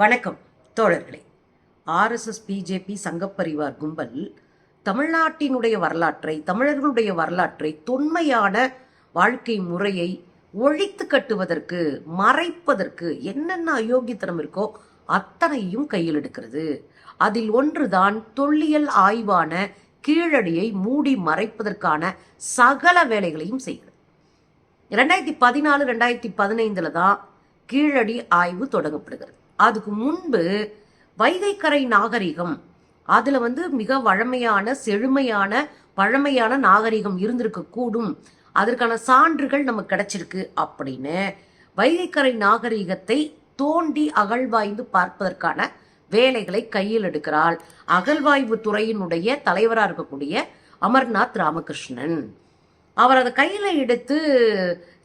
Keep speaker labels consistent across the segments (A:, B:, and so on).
A: வணக்கம் தோழர்களே. RSS BJP சங்கப்பரிவார் கும்பல் தமிழ்நாட்டினுடைய வரலாற்றை தமிழர்களுடைய வரலாற்றை தொன்மையான வாழ்க்கை முறையை ஒழித்து கட்டுவதற்கு மறைப்பதற்கு என்னென்ன அயோக்கியத்தனம் இருக்கோ அத்தனையும் கையில் எடுக்கிறது. அதில் ஒன்றுதான் தொல்லியல் ஆய்வான கீழடியை மூடி மறைப்பதற்கான சகல வேலைகளையும் செய்கிறது. ரெண்டாயிரத்தி பதினாலு ரெண்டாயிரத்தி பதினைந்தில் தான் கீழடி ஆய்வு தொடங்கப்படுகிறது. அதுக்கு முன்பு வைகைக்கரை நாகரிகம். அதுல வந்து மிக வழமையான செழுமையான பழமையான நாகரிகம் இருந்திருக்க கூடும். அதற்கான சான்றுகள் நமக்கு கிடைச்சிருக்கு அப்படின்னு வைகைக்கரை நாகரிகத்தை தோண்டி அகழ்வாய்ந்து பார்ப்பதற்கான வேலைகளை கையில் எடுக்கிறாள். அகழ்வாய்வு துறையினுடைய தலைவராக இருக்கக்கூடிய அமர்நாத் ராமகிருஷ்ணன். அவர் அதை கையில் எடுத்து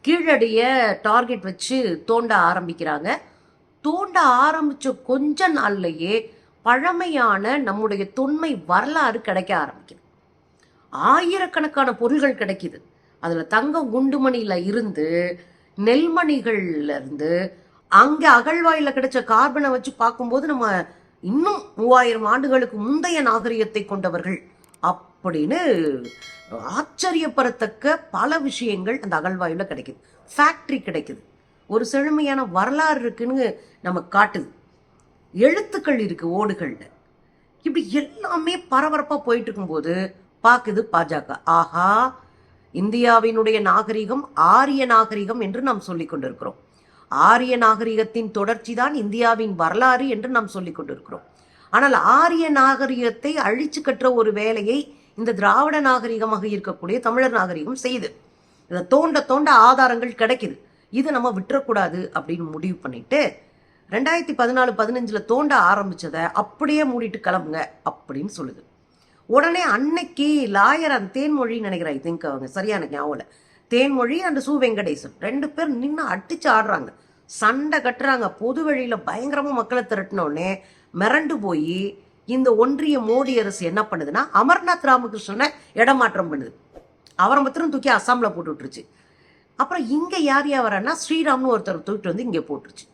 A: கீழடிய டார்கெட் வச்சு தோண்ட ஆரம்பிக்கிறாங்க. தோண்ட ஆரம்பிச்ச கொஞ்ச நாள்லயே பழமையான நம்முடைய தொன்மை வரலாறு கிடைக்க ஆரம்பிக்குது. ஆயிரக்கணக்கான பொருள்கள் கிடைக்குது. அதுல தங்க குண்டுமணியில இருந்து நெல்மணிகள்ல இருந்து அங்கே அகழ்வாயில கிடைச்ச கார்பனை வச்சு பார்க்கும்போது நம்ம இன்னும் மூவாயிரம் ஆண்டுகளுக்கு முந்தைய நாகரிகத்தை கொண்டவர்கள் அப்படின்னு ஆச்சரியப்படத்தக்க பல விஷயங்கள் அந்த அகழ்வாயுல கிடைக்குது. ஃபேக்டரி கிடைக்குது. ஒரு செழுமையான வரலாறு இருக்குன்னு நம்ம காட்டுது. எழுத்துக்கள் இருக்குது ஓடுகளில். இப்படி எல்லாமே பரபரப்பாக போயிட்டு இருக்கும்போது பார்க்குது பாஜக. ஆஹா இந்தியாவினுடைய நாகரிகம் ஆரிய நாகரிகம் என்று நாம் சொல்லிக் கொண்டிருக்கிறோம். ஆரிய நாகரிகத்தின் தொடர்ச்சி தான் இந்தியாவின் வரலாறு என்று நாம் சொல்லிக் கொண்டிருக்கிறோம். ஆனால் ஆரிய நாகரிகத்தை அழிச்சு கற்ற ஒரு வேலையை இந்த திராவிட நாகரிகமாக இருக்கக்கூடிய தமிழர் நாகரிகம் செய்து இதை தோண்ட தோண்ட ஆதாரங்கள் கிடைக்குது. இது நம்ம விட்டுறக்கூடாது அப்படின்னு முடிவு பண்ணிட்டு ரெண்டாயிரத்தி பதினாலு பதினஞ்சில் தோண்ட ஆரம்பிச்சதை அப்படியே மூடிட்டு கிளம்புங்க அப்படின்னு சொல்லுது. உடனே அன்னைக்கு லாயர் அந்த தேன்மொழி நினைக்கிறேன். ஐ திங்க் அவங்க சரியான ஞாபகம் தேன்மொழி அண்ட் சு வெங்கடேசன். ரெண்டு பேர் நின்று அடித்து ஆடுறாங்க. சண்டை கட்டுறாங்க. பொது வழியில் பயங்கரமாக மக்களை திரட்டினோடனே மிரண்டு போய் இந்த ஒன்றிய மோடி அரசு என்ன பண்ணுதுன்னா அமர்நாத் ராமகிருஷ்ணனை இடமாற்றம் பண்ணுது. அவரை மாத்திரம் தூக்கி அஸ்ஸாம்ல போட்டு விட்டுருச்சு. அப்புறம் இங்கே யார் யார் வரன்னா ஸ்ரீராம்னு ஒருத்தர் தூக்கிட்டு வந்து இங்கே போட்டுருச்சு.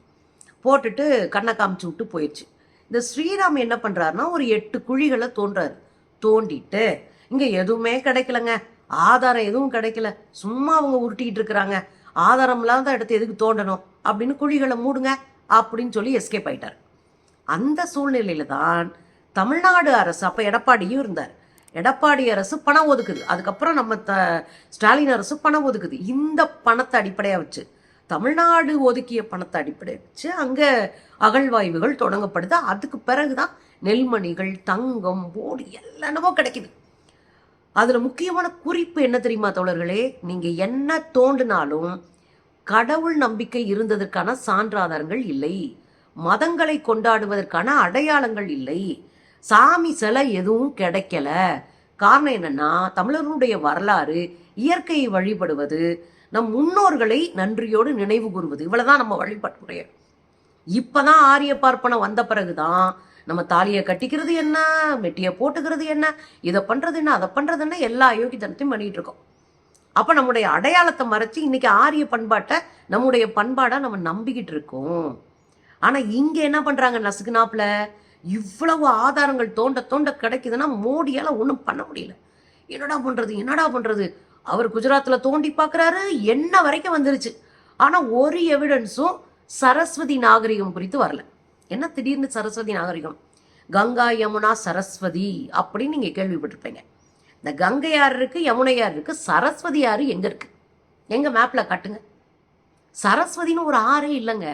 A: போட்டுட்டு கண்ணை காமிச்சு விட்டு போயிடுச்சு இந்த ஸ்ரீராம் என்ன பண்ணுறாருன்னா ஒரு எட்டு குழிகளை தோன்றாரு. தோண்டிட்டு இங்கே எதுவுமே கிடைக்கலங்க. ஆதாரம் எதுவும் கிடைக்கல. சும்மா அவங்க உருட்டிக்கிட்டு இருக்கிறாங்க. ஆதாரம் இல்லாத இடத்த எதுக்கு தோண்டணும்? அப்படின்னு குழிகளை மூடுங்க அப்படின்னு சொல்லி எஸ்கேப் ஆயிட்டார். அந்த சூழ்நிலையில தான் தமிழ்நாடு அரசு அப்போ எடப்பாடியும் இருந்தார். எடப்பாடி அரசு பணம் ஒதுக்குது. அதுக்கப்புறம் நம்ம த ஸ்டாலின் அரசு பணம் ஒதுக்குது. இந்த பணத்தை அடிப்படையாக வச்சு தமிழ்நாடு ஒதுக்கிய பணத்தை அடிப்படையா வச்சு அங்கே அகழ்வாய்வுகள் தொடங்கப்படுது. அதுக்கு பிறகுதான் நெல்மணிகள் தங்கம் போடி எல்லாமே கிடைக்குது. அதில் முக்கியமான குறிப்பு என்ன தெரியுமா தோழர்களே? நீங்கள் என்ன தோண்டினாலும் கடவுள் நம்பிக்கை இருந்ததற்கான சான்றாதாரங்கள் இல்லை. மதங்களை கொண்டாடுவதற்கான அடையாளங்கள் இல்லை. சாமி சிலை எதுவும் கிடைக்கல. காரணம் என்னன்னா தமிழர்களுடைய வரலாறு இயற்கையை வழிபடுவது நம் முன்னோர்களை நன்றியோடு நினைவு கூறுவது இவ்வளவுதான் நம்ம வழிபாட்டுடைய இப்பதான் ஆரிய பார்ப்பனம் வந்த பிறகுதான் நம்ம தாலியை கட்டிக்கிறது என்ன மெட்டியை போட்டுக்கிறது என்ன இதை பண்றது என்ன அதை பண்றது என்ன எல்லா அயோக்கியத்தனத்தையும் பண்ணிட்டு இருக்கோம். அப்ப நம்முடைய அடையாளத்தை மறைச்சு இன்னைக்கு ஆரிய பண்பாட்டை நம்முடைய பண்பாடா நம்ம நம்பிக்கிட்டு இருக்கோம். ஆனா இங்க என்ன பண்றாங்க நசுக்குனாப்புல? இவ்வளவு ஆதாரங்கள் தோண்ட தோண்ட கிடைக்குதுன்னா மோடியால் ஒன்றும் பண்ண முடியல. என்னடா பண்ணுறது என்னடா பண்ணுறது அவர் குஜராத்தில் தோண்டி பார்க்குறாரு என்ன வரைக்கும் வந்துருச்சு. ஆனால் ஒரு எவிடன்ஸும் சரஸ்வதி நாகரிகம் குறித்து வரல. என்ன திடீர்னு சரஸ்வதி நாகரிகம்? கங்கா யமுனா சரஸ்வதி அப்படின்னு நீங்கள் கேள்விப்பட்டிருப்பீங்க. இந்த கங்கை யார் இருக்குது யமுனை யார் சரஸ்வதி ஆறு எங்கே இருக்குது எங்கள் மேப்பில் காட்டுங்க. சரஸ்வதின்னு ஒரு ஆறே இல்லைங்க.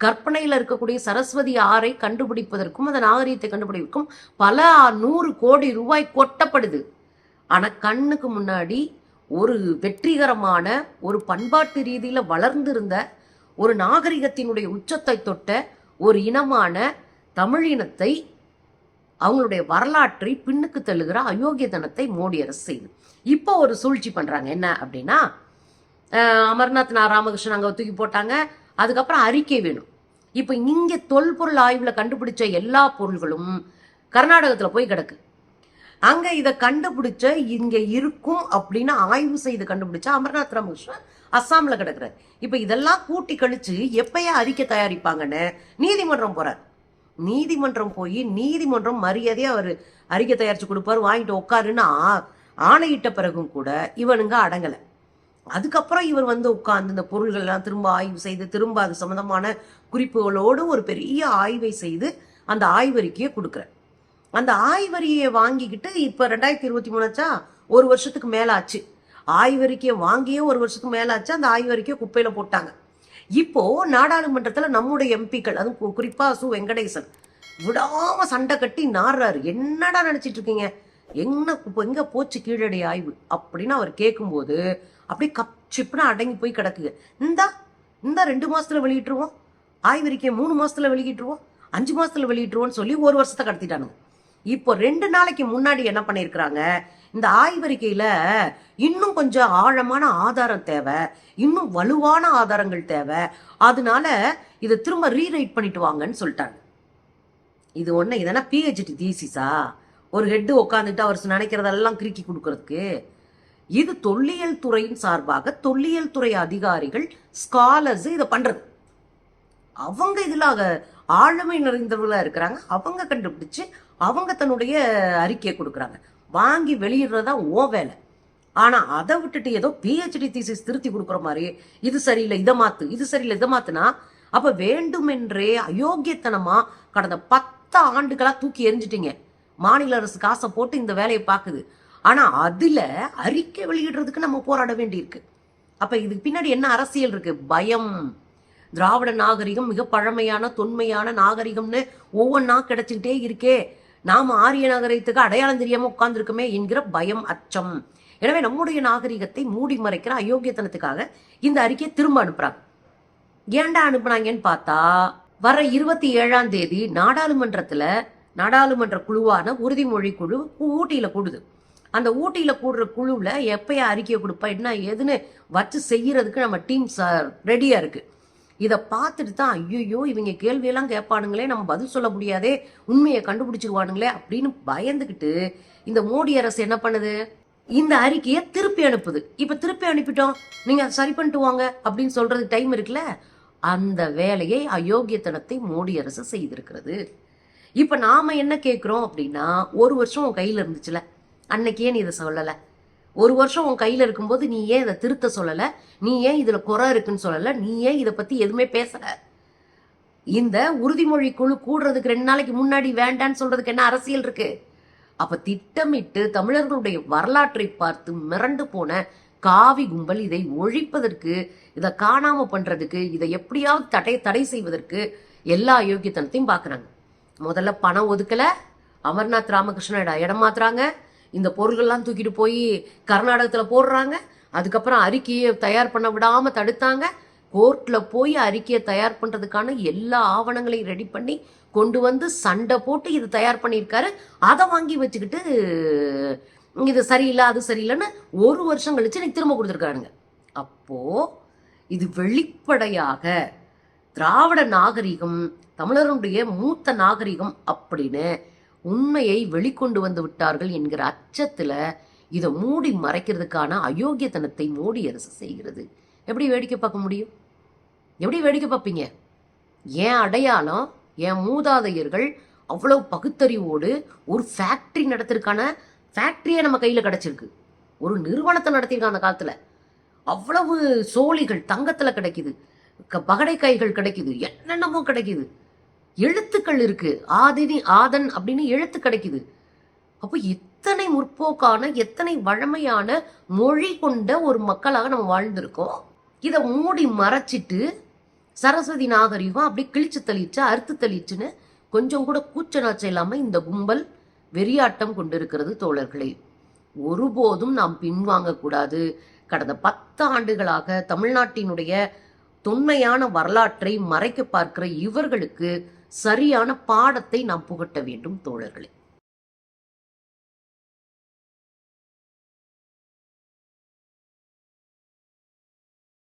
A: கற்பனையில் இருக்கக்கூடிய சரஸ்வதி ஆறை கண்டுபிடிப்பதற்கும் அந்த நாகரீகத்தை கண்டுபிடிப்பதற்கும் பல நூறு கோடி ரூபாய் கொட்டப்படுது. ஆனால் கண்ணுக்கு முன்னாடி ஒரு வெற்றிகரமான ஒரு பண்பாட்டு ரீதியில் வளர்ந்திருந்த ஒரு நாகரிகத்தினுடைய உச்சத்தை தொட்ட ஒரு இனமான தமிழ் இனத்தை அவங்களுடைய வரலாற்றை பின்னுக்கு தள்ளுகிற அயோக்கியதனத்தை மோடி அரசு செய்யுது இப்போ ஒரு சூழ்ச்சி பண்ணுறாங்க என்ன அப்படின்னா அமர்நாத் நா ராமகிருஷ்ணன் அங்கே தூக்கி போட்டாங்க. அதுக்கப்புறம் அறிக்கை வேணும். இப்போ இங்கே தொல்பொருள் ஆய்வில் கண்டுபிடிச்ச எல்லா பொருள்களும் கர்நாடகத்தில் போய் கிடக்கு. அங்கே இதை கண்டுபிடிச்ச இங்கே இருக்கும் அப்படின்னு ஆய்வு செய்து கண்டுபிடிச்ச அமர்நாத் ராமகிருஷ்ணன் அஸ்ஸாமில் கிடக்குறாரு. இப்போ இதெல்லாம் கூட்டி கழிச்சு எப்பயா அறிக்கை தயாரிப்பாங்கன்னு நீதிமன்றம் போகிறார் நீதிமன்றம் போய் நீதிமன்றம் மரியாதையாக அவர் அறிக்கை தயாரித்து கொடுப்பாரு வாங்கிட்டு உட்காருன்னு ஆணையிட்ட பிறகும் கூட இவனுங்க அடங்கலை. அதுக்கப்புறம் இவர் வந்து உட்கார்ந்து இந்த பொருள்கள் எல்லாம் திரும்ப ஆய்வு செய்து திரும்ப அது சம்மந்தமான குறிப்புகளோடு ஒரு பெரிய ஆய்வை செய்து அந்த ஆய்வறிக்கையை கொடுக்குறார். அந்த ஆய்வறியை வாங்கிக்கிட்டு இப்போ ரெண்டாயிரத்தி இருபத்தி மூணாச்சா ஒரு வருஷத்துக்கு மேலாச்சு. ஆய்வறிக்கையை வாங்கியே ஒரு வருஷத்துக்கு மேலாச்சு அந்த ஆய்வறிக்கையை குப்பையில் போட்டாங்க. இப்போ நாடாளுமன்றத்தில் நம்முடைய எம்பிக்கள் அதுவும் கு- சு வெங்கடேசன் விடாம சண்டை கட்டி நாடுறாரு என்னடா நினைச்சிட்டு இருக்கீங்க? என்ன இப்போ எங்கே போச்சு கீழடி ஆய்வு? அப்படின்னு அவர் கேட்கும்போது அப்படியே கப் சிப்புனா அடங்கி போய் கிடக்குங்க இந்தா இந்தா ரெண்டு மாசத்துல வெளியிட்டுருவோம். ஆய்வறிக்கை மூணு மாசத்துல வெளியிட்டுருவோம். அஞ்சு மாசத்துல வெளியிட்டுருவோம்னு சொல்லி ஒரு வருஷத்தை கடத்திட்டானுங்க. இப்போ ரெண்டு நாளைக்கு முன்னாடி என்ன பண்ணியிருக்கிறாங்க? இந்த ஆய்வறிக்கையில இன்னும் கொஞ்சம் ஆழமான ஆதாரம் தேவை. இன்னும் வலுவான ஆதாரங்கள் தேவை. அதனால இதை திரும்ப ரீரைட் பண்ணிட்டு வாங்கன்னு சொல்லிட்டாங்க. இது ஒன்று இதெல்லாம் பிஹெச்டி தீசிஸா ஒரு ஹெட்டு உட்காந்துட்டு அவர் நினைக்கிறதெல்லாம் கிறுக்கி கொடுக்கறதுக்கு. இது தொல்லியல் துறையின் சார்பாக தொல்லியல் துறை அதிகாரிகள் ஸ்காலர்ஸ் இதை பண்றது. அவங்க இதில் ஆளுமை நிறைந்தவர்களாக இருக்கிறாங்க. அவங்க கண்டுபிடிச்சு அவங்க தன்னுடைய அறிக்கையை கொடுக்குறாங்க. வாங்கி வெளியிடுறதா ஓ வேலை. ஆனால் அதை விட்டுட்டு ஏதோ பிஹெச்டி தீசிஸ் திருத்தி கொடுக்குற மாதிரி இது சரியில்லை இதை மாத்து இது சரியில்லை இதை மாத்துனா அப்ப வேண்டுமென்றே அயோக்கியத்தனமா கடந்த பத்து ஆண்டுகளா தூக்கி எரிஞ்சிட்டிங்க மாநில அரசு காசை போட்டு இந்த வேலையை பார்க்குது. ஆனா அதுல அறிக்கை வெளியிடுறதுக்கு நம்ம போராட வேண்டியிருக்கு. அப்ப இதுக்கு பின்னாடி என்ன அரசியல் இருக்கு? பயம். திராவிட நாகரிகம் மிக பழமையான தொன்மையான நாகரிகம்னு ஒவ்வொன்றா கிடைச்சிக்கிட்டே இருக்கே. நாம ஆரிய நாகரிகத்துக்கு அடையாளம் தெரியாமல் உட்கார்ந்துருக்கோமே என்கிற பயம் அச்சம். எனவே நம்முடைய நாகரிகத்தை மூடி மறைக்கிற அயோக்கியத்தனத்துக்காக இந்த அறிக்கையை திரும்ப அனுப்புறாங்க. ஏன்டா அனுப்புனாங்கன்னு பார்த்தா வர இருபத்தி ஏழாம் தேதி நாடாளுமன்றத்தில் நாடாளுமன்ற குழுவான உறுதிமொழி குழு ஊட்டியில் கூடுது. அந்த ஊட்டியில் கூடுற குழுவில் எப்பயா அறிக்கையை கொடுப்பா என்ன ஏதுன்னு வச்சு செய்கிறதுக்கு நம்ம டீம் ரெடியாக இருக்குது இதை பார்த்துட்டு தான் ஐயோ இவங்க கேள்வியெல்லாம் கேட்பானுங்களே நம்ம பதில் சொல்ல முடியாதே உண்மையை கண்டுபிடிச்சிருவானுங்களே அப்படின்னு பயந்துக்கிட்டு இந்த மோடி அரசு என்ன பண்ணுது? இந்த அறிக்கையை திருப்பி அனுப்புது. இப்போ திருப்பி அனுப்பிட்டோம். நீங்கள் அதை சரி பண்ணிட்டு வாங்க அப்படின்னு சொல்கிறது டைம் இருக்குல்ல? அந்த வேலையை அயோக்கியத்தனத்தை மோடி அரசு செய்திருக்கிறது. இப்போ நாம் என்ன கேட்குறோம் அப்படின்னா ஒரு வருஷம் உன் கையில இருந்துச்சுல அன்னைக்கே நீ இதை சொல்லலை. ஒரு வருஷம் உன் கையில இருக்கும்போது நீ ஏன் இதை திருத்த சொல்லலை? நீ ஏன் இதுல குறை இருக்குன்னு சொல்லலை? நீ ஏன் இதை பத்தி எதுவுமே பேசல? இந்த உறுதிமொழி குழு கூடுறதுக்கு ரெண்டு நாளைக்கு முன்னாடி வேண்டான்னு சொல்றதுக்கு என்ன அரசியல் இருக்கு? அப்ப திட்டமிட்டு தமிழர்களுடைய வரலாற்றை பார்த்து மிரண்டு போன காவி கும்பல் இதை ஒழிப்பதற்கு இதை காணாம பண்றதுக்கு இதை எப்படியாவது தடை தடை செய்வதற்கு எல்லா அயோக்கியத்தனத்தையும் பார்க்குறாங்க. முதல்ல பணம் ஒதுக்கல. அமர்நாத் ராமகிருஷ்ணன் இடம் மாத்துறாங்க. இந்த பொருள்கள்லாம் தூக்கிட்டு போய் கர்நாடகத்தில் போடுறாங்க. அதுக்கப்புறம் அறிக்கையை தயார் பண்ண விடாமல் தடுத்தாங்க. கோர்ட்டில் போய் அறிக்கையை தயார் பண்ணுறதுக்கான எல்லா ஆவணங்களையும் ரெடி பண்ணி கொண்டு வந்து சண்டை போட்டு இது தயார் பண்ணியிருக்காரு. அதை வாங்கி வச்சுக்கிட்டு இது சரியில்லை அது சரியில்லைன்னு ஒரு வருஷம் கழிச்சு எனக்கு திரும்ப கொடுத்துருக்காருங்க. அப்போது இது வெளிப்படையாக திராவிட நாகரிகம் தமிழருடைய மூத்த நாகரிகம் அப்படின்னு உண்மையை வெளிக்கொண்டு வந்து விட்டார்கள் என்கிற அச்சத்தில் இதை மூடி மறைக்கிறதுக்கான அயோக்கியத்தனத்தை மோடி அரசு செய்கிறது. எப்படி வேடிக்கை பார்க்க முடியும்? எப்படி வேடிக்கை பார்ப்பீங்க? ஏன் அடையாளம் என் மூதாதையர்கள் அவ்வளோ பகுத்தறிவோடு ஒரு ஃபேக்ட்ரி நடத்திருக்கான ஃபேக்ட்ரியே நம்ம கையில் கிடைச்சிருக்கு. ஒரு நிறுவனத்தை நடத்தியிருக்காங்க அந்த காலத்தில். அவ்வளவு சோழிகள் தங்கத்தில் கிடைக்குது. க- கைகள் கிடைக்குது. என்னென்னமோ கிடைக்குது. எழுத்துக்கள் இருக்கு. ஆதினி ஆதன் அப்படின்னு எழுத்து கிடைக்குது. அப்போ எத்தனை முற்போக்கான எத்தனை வழமையான மொழி கொண்ட ஒரு மக்களாக நம்ம வாழ்ந்திருக்கோம். இதை மூடி மறைச்சிட்டு சரஸ்வதி நாகரிகம் அப்படி கிழிச்சு தளிச்சு அறுத்து தளிச்சுன்னு கொஞ்சம் கூட கூச்ச நாச்சம் இந்த கும்பல் வெறியாட்டம் கொண்டிருக்கிறது தோழர்களே. ஒருபோதும் நாம் பின்வாங்கக்கூடாது கடந்த பத்து ஆண்டுகளாக தமிழ்நாட்டினுடைய தொன்மையான வரலாற்றை மறைக்க பார்க்கிற இவர்களுக்கு சரியான பாடத்தை நாம் புகட்ட வேண்டும் தோழர்களே.